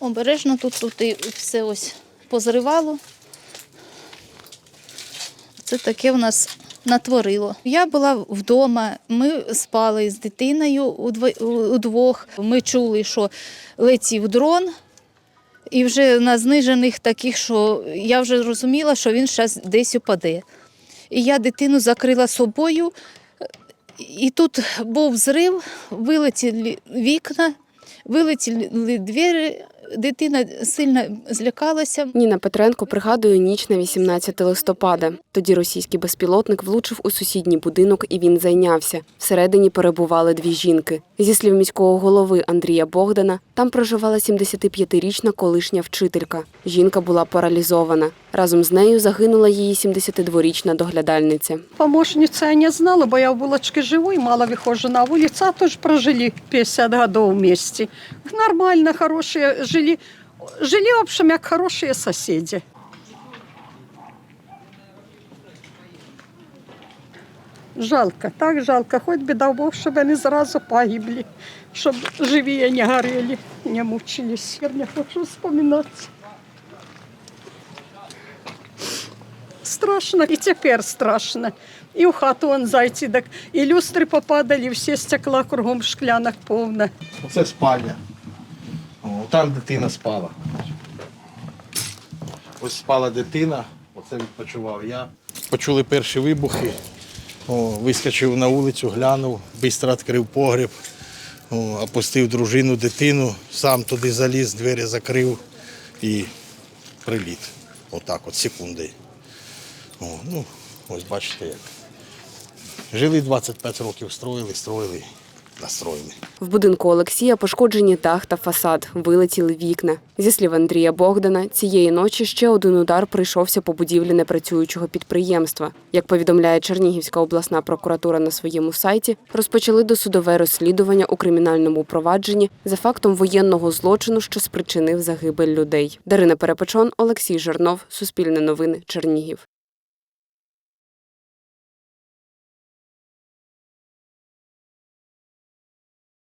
Обережно тут, тут і все ось позривало. Це таке в нас натворило. Я була вдома, ми спали з дитиною удвох. Ми чули, що летів дрон, і вже на знижених таких, що я вже розуміла, що він зараз десь упаде. І я дитину закрила собою, і тут був зрив, вилетіли вікна, вилетіли двері. Дитина сильно злякалася. Ніна Петренко пригадує ніч на 18 листопада. Тоді російський безпілотник влучив у сусідній будинок і він зайнявся. Всередині перебували дві жінки. Зі слів міського голови Андрія Богдана, там проживала 75-річна колишня вчителька. Жінка була паралізована. Разом з нею загинула її 72-річна доглядальниця. Помощница я не знала, бо я в булочке живу и мало выхожу на улицу, а тоже прожили 50 годов вместе. Нормально, хорошие жили. Жили, в общем, как хорошие соседи. Жалко, так жалко. Хоть би дав Бог, щоб вони зразу погибли, щоб живі не горели, не мучились. Я не хочу вспоминати. Страшно, і тепер страшно. І в хату он зайти, так і люстри попадали, і всі стекла кругом шклянок повно. Оце спальня. О, там дитина спала. Ось спала дитина, оце відпочивав я. Почули перші вибухи. О, вискочив на вулицю, глянув, швидко відкрив погріб, о, опустив дружину, дитину, сам туди заліз, двері закрив і приліт. Отак от, секунди. О, ну, ось бачите як. Жили 25 років, строїли, строїли, настроїли. В будинку Олексія пошкоджені дах та фасад, вилетіли вікна. Зі слів Андрія Богдана, цієї ночі ще один удар прийшовся по будівлі непрацюючого підприємства. Як повідомляє Чернігівська обласна прокуратура на своєму сайті, розпочали досудове розслідування у кримінальному провадженні за фактом воєнного злочину, що спричинив загибель людей. Дарина Перепечон, Олексій Жернов, Суспільне новини, Чернігів.